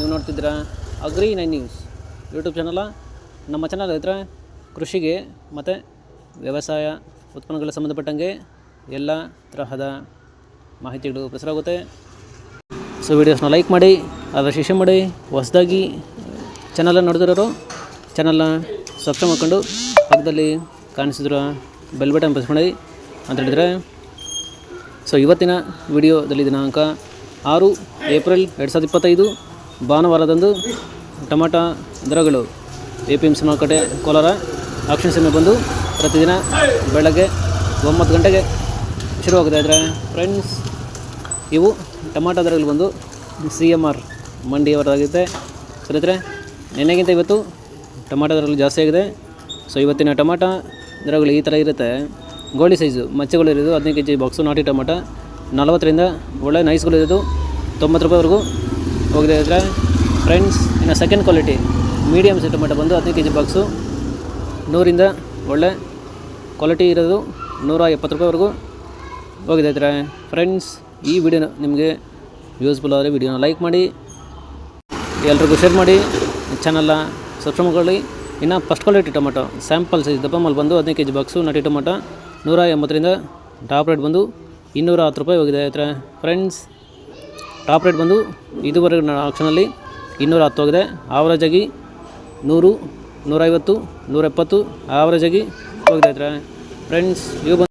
ನೀವು ನೋಡ್ತಿದ್ದೀರಾ agri nine news YouTube channel ನಮ್ಮ ಚಾನಲ್ ಹತ್ರ ಕೃಷಿಗೆ ಮತ್ತು ವ್ಯವಸಾಯ ಉತ್ಪನ್ನಗಳಿಗೆ ಸಂಬಂಧಪಟ್ಟಂಗೆ ಎಲ್ಲ ತರಹದ ಮಾಹಿತಿಗಳು ಪ್ರಸಾರವಾಗುತ್ತೆ. ಸೊ ವೀಡಿಯೋಸ್ನ ಲೈಕ್ ಮಾಡಿ ಅದರ ಶಿಷ್ಯ ಮಾಡಿ, ಹೊಸದಾಗಿ ಚಾನಲನ್ನು ನೋಡಿದಿರೋರು ಚಾನಲ್ನ ಸಬ್ಸ್ಕ್ರೈಬ್ ಮಾಡ್ಕೊಂಡು ಪಕ್ಕದಲ್ಲಿ ಕಾಣಿಸಿದ್ರು ಬೆಲ್ ಬಟನ್ ಪ್ರೆಸ್ ಮಾಡಿ ಅಂತ ಹೇಳಿದರೆ ಸೊ ಇವತ್ತಿನ ವಿಡಿಯೋದಲ್ಲಿ ದಿನಾಂಕ ಆರು ಏಪ್ರಿಲ್ ಎರಡು ಸಾವಿರದ ಇಪ್ಪತ್ತೈದು. ಭಾನುವಾರದಂದು ಟೊಮಾಟ ದರಗಳು, ಎ ಪಿ ಎಂ ಸಿ ಮಾರುಕಟ್ಟೆ ಕೋಲಾರ, ಆಕ್ಷನ್ ಸಮಯ ಬಂದು ಪ್ರತಿದಿನ ಬೆಳಗ್ಗೆ ಒಂಬತ್ತು ಗಂಟೆಗೆ ಶುರುವಾಗುತ್ತೆ. ಆದರೆ ಫ್ರೆಂಡ್ಸ್ ಇವು ಟೊಮಾಟೊ ದರಗಳು ಬಂದು ಸಿ ಎಂ ಆರ್ ಮಂಡಿಯವರಾಗಿದೆ ಸ್ನೇಹಿತರೆ ನೆನ್ನೆಗಿಂತ ಇವತ್ತು ಟೊಮಾಟೊ ದರಗಳು ಜಾಸ್ತಿ ಆಗಿದೆ. ಸೊ ಇವತ್ತಿನ ಟೊಮಾಟ ದರಗಳು ಈ ಥರ ಇರುತ್ತೆ. ಗೋಳಿ ಸೈಜು, ಮಚ್ಚೆಗಳು ಇರೋದು ಹದಿನೈದು ಕೆ ಜಿ ಬಾಕ್ಸು ನಾಟಿ ಟೊಮಾಟ, ನಲವತ್ತರಿಂದ ಒಳ್ಳೆ ನೈಸ್ಗಳು ಇರೋದು ತೊಂಬತ್ತು ರೂಪಾಯಿವರೆಗೂ ಹೋಗಿದೆ ಇದ್ರೆ ಫ್ರೆಂಡ್ಸ್ ಇನ್ನು second quality medium size tomato ಬಂದು ಹದಿನೈದು ಕೆ ಜಿ ಬಾಕ್ಸು ನೂರಿಂದ ಒಳ್ಳೆ ಕ್ವಾಲಿಟಿ ಇರೋದು ನೂರ ಎಪ್ಪತ್ತು ರೂಪಾಯಿವರೆಗೂ ಹೋಗಿದೆ ಇದ್ರೆ ಫ್ರೆಂಡ್ಸ್ ಈ ವಿಡಿಯೋನ ನಿಮಗೆ ಯೂಸ್ಫುಲ್ ಆದರೆ ವಿಡಿಯೋನ ಲೈಕ್ ಮಾಡಿ, ಎಲ್ರಿಗೂ ಶೇರ್ ಮಾಡಿ ಚಾನಲ್ನ ಸಬ್ಸ್ಕ್ರೈಬ್ ಮಾಡಿ ಇನ್ನು first quality tomato sample size ದಪ್ಪ ಮಲ್ ಬಂದು ಹದಿನೈದು ಕೆ ಜಿ ಬಾಕ್ಸು ನಟಿ ಟೊಮೆಟೊ ನೂರ ಎಂಬತ್ತರಿಂದ ಟಾಪ್ ರೇಟ್ ಬಂದು ಇನ್ನೂರ ಹತ್ತು ರೂಪಾಯಿ ಹೋಗಿದೆ ಹತ್ರ ಫ್ರೆಂಡ್ಸ್ ಟಾಪ್ ರೇಟ್ ಬಂದು ಇದುವರೆಗೆ ಆಕ್ಷನಲ್ಲಿ ಇನ್ನೂರ ಹತ್ತು ಹೋಗಿದೆ. ಆಗಿ ನೂರು, ನೂರೈವತ್ತು ನೂರ ಎಪ್ಪತ್ತು ಆವರೇಜ್ ಆಗಿ ಹೋಗಿದೆ. ಫ್ರೆಂಡ್ಸ್, ಇವು